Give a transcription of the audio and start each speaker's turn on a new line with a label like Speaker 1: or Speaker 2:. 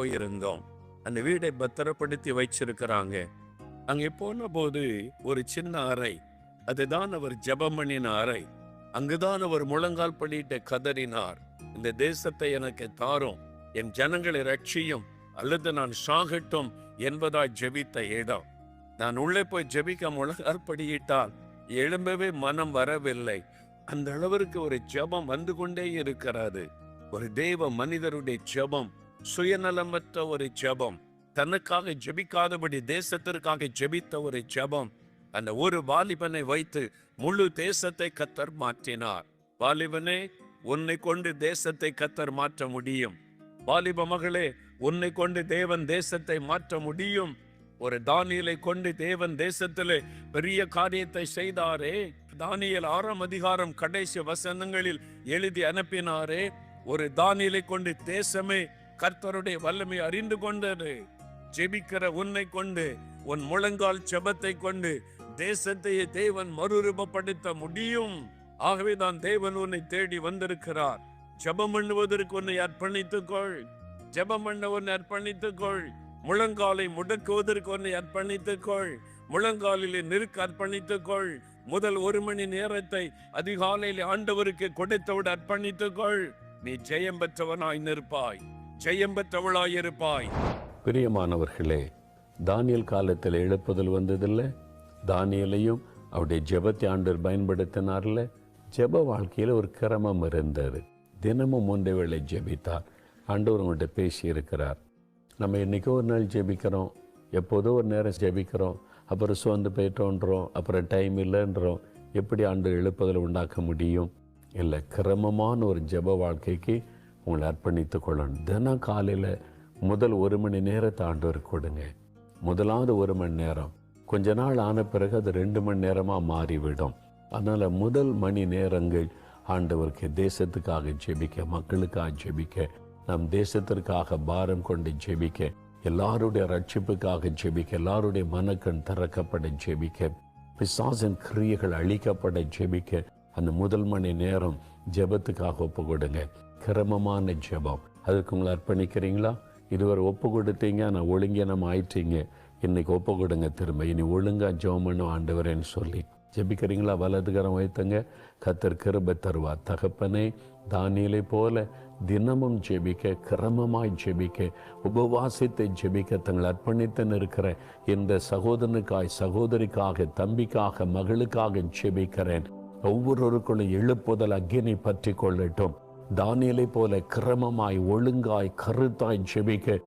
Speaker 1: போயிருந்தோம். அந்த வீடை பத்திரப்படுத்தி வச்சிருக்கிறாங்க. அங்கே போன போது ஒரு சின்ன அறை. அதுதான் அவர் ஜெபம் அறை. அங்குதான் அவர் முழங்கால் பண்ணிட்டு கதறினார். இந்த தேசத்தை எனக்கு தாரும். என் ஜனங்களை ரட்சியும். அல்லது நான் சாகட்டும் என்பதாய் ஜெபித்த இடம். நான் உள்ளே போய் ஜெபிக்க முழங்கால் படியிட்டால் எழும்பவே மனம் வரவில்லை. அந்த அளவிற்கு ஒரு ஜெபம் வந்து கொண்டே இருக்கிறது. ஒரு தேவ மனிதருடைய ஜெபம். சுயநலமற்ற ஒரு ஜெபம். தனக்காக ஜெபிக்காதபடி தேசத்திற்காக ஜெபித்த ஒரு ஜெபம். அந்த ஒரு வாலிபனை வைத்து முழு தேசத்தை கத்தர் மாற்றினார். வாலிபனே உன்னை கொண்டு தேசத்தை கத்தர் மாற்ற முடியும். வாலிப மகளே உன்னை கொண்டு தேவன் தேசத்தை மாற்ற முடியும். ஒரு தானியலை கொண்டு தேவன் தேசத்திலே பெரிய காரியத்தை செய்தாரே. தானியல் ஆறாம் அதிகாரம் கடைசி வசனங்களில் எழுதி அனுப்பினாரே. ஒரு தானியலை கொண்டு தேசமே கர்த்தருடைய வல்லமை அறிந்து கொண்டது. ஜெபிக்கிற உன்னை கொண்டு உன் முழங்கால் செபத்தை கொண்டு தேசத்தையே தேவன் மறுரூபப்படுத்த முடியும். ஆகவே தான் தேவன் உன்னை தேடி வந்திருக்கிறார். ஜெபம் பண்ணுவதற்கு உன்னை அர்ப்பணித்துக்கொள் ஜெபம் பண்ண உன்னை அர்ப்பணித்துக்கொள் முழங்காலை முடக்குவதற்கு உன்னை அர்ப்பணித்துக்கொள் முழங்காலிலே நிற்க அர்ப்பணித்துக்கொள் முதல் ஒரு மணி நேரத்தை அதிகாலையில் ஆண்டவருக்கு கொடுத்தவிட அர்ப்பணித்துக் கொள். நீ ஜெயம் பெற்றவனாய் நிற்பாய். ஜெயம்
Speaker 2: பிரியமானவர்களே தானியல் காலத்தில் எழுப்புதல் வந்ததில்லை. தானியலையும் அவருடைய ஜெபத்தை ஆண்டர் பயன்படுத்தினார்ல. ஜெப வாழ்க்கையில் ஒரு கிரமம் இருந்தது. தினமும் ஒன்றை வேளை ஜெபித்தார். ஆண்டவர் உங்கள்கிட்ட பேசியிருக்கிறார். நம்ம என்னைக்கோ ஒரு நாள் ஜெபிக்கிறோம். எப்போதோ ஒரு நேரம் ஜெபிக்கிறோம். அப்புறம் சோர்ந்து போயிட்டோன்றோம். அப்புறம் டைம் இல்லைன்றோம். எப்படி ஆண்டு எழுப்புதல் உண்டாக்க முடியும்? இல்லை கிரமமான ஒரு ஜெப வாழ்க்கைக்கு உங்களை அர்ப்பணித்து கொள்ளணும். தினம் காலையில் முதல் ஒரு மணி நேரத்தை ஆண்டவர் கொடுங்க. முதலாவது ஒரு மணி நேரம். கொஞ்ச நாள் ஆன பிறகு அது ரெண்டு மணி நேரமாக மாறிவிடும். அதனால் முதல் மணி நேரங்கள் ஆண்டவருக்கு தேசத்துக்காக ஜெபிக்க மக்களுக்காக ஜெபிக்க நம் தேசத்திற்காக பாரம் கொண்டு ஜெபிக்க எல்லாருடைய ரட்சிப்புக்காக ஜெபிக்க எல்லாருடைய மனக்கண் திறக்கப்பட ஜெபிக்க பிசாசின் கிரியைகள் அழிக்கப்பட ஜெபிக்க அந்த முதல் மணி நேரம் ஜெபத்துக்காக ஒப்பு கொடுங்க கிரமமான ஜெபம். அதுக்கு உங்களை அர்ப்பணிக்கிறீங்களா? இதுவரை ஒப்பு கொடுத்தீங்க நான் ஒழுங்கினம் ஆயிட்டீங்க. இன்னைக்கு ஒப்பு கொடுங்க திரும்ப. இனி ஒழுங்கா ஜெபம் பண்ணும் ஆண்டவரேன்னு சொல்லி. ஜெபிக்கிறீங்களா? வலதுகரம் வைத்தங்க. கத்தர் கிருபை தருவா தகப்பனே தானியலை போல தினமும் ஜெபிக்க கிரமமாய் ஜெபிக்க உபவாசித்தை ஜெபிக்க தங்கள் அர்ப்பணித்து நிற்கிற இந்த சகோதரனுக்காய் சகோதரிக்காக தம்பிக்காக மகளுக்காக ஜெபிக்கிறேன். ஒவ்வொருவருக்குள்ளும் எழுப்புதல் அக்னி பற்றி கொள்ளட்டும். தானியலை போல கிரமமாய் ஒழுங்காய் கருத்தாய் செபிக்க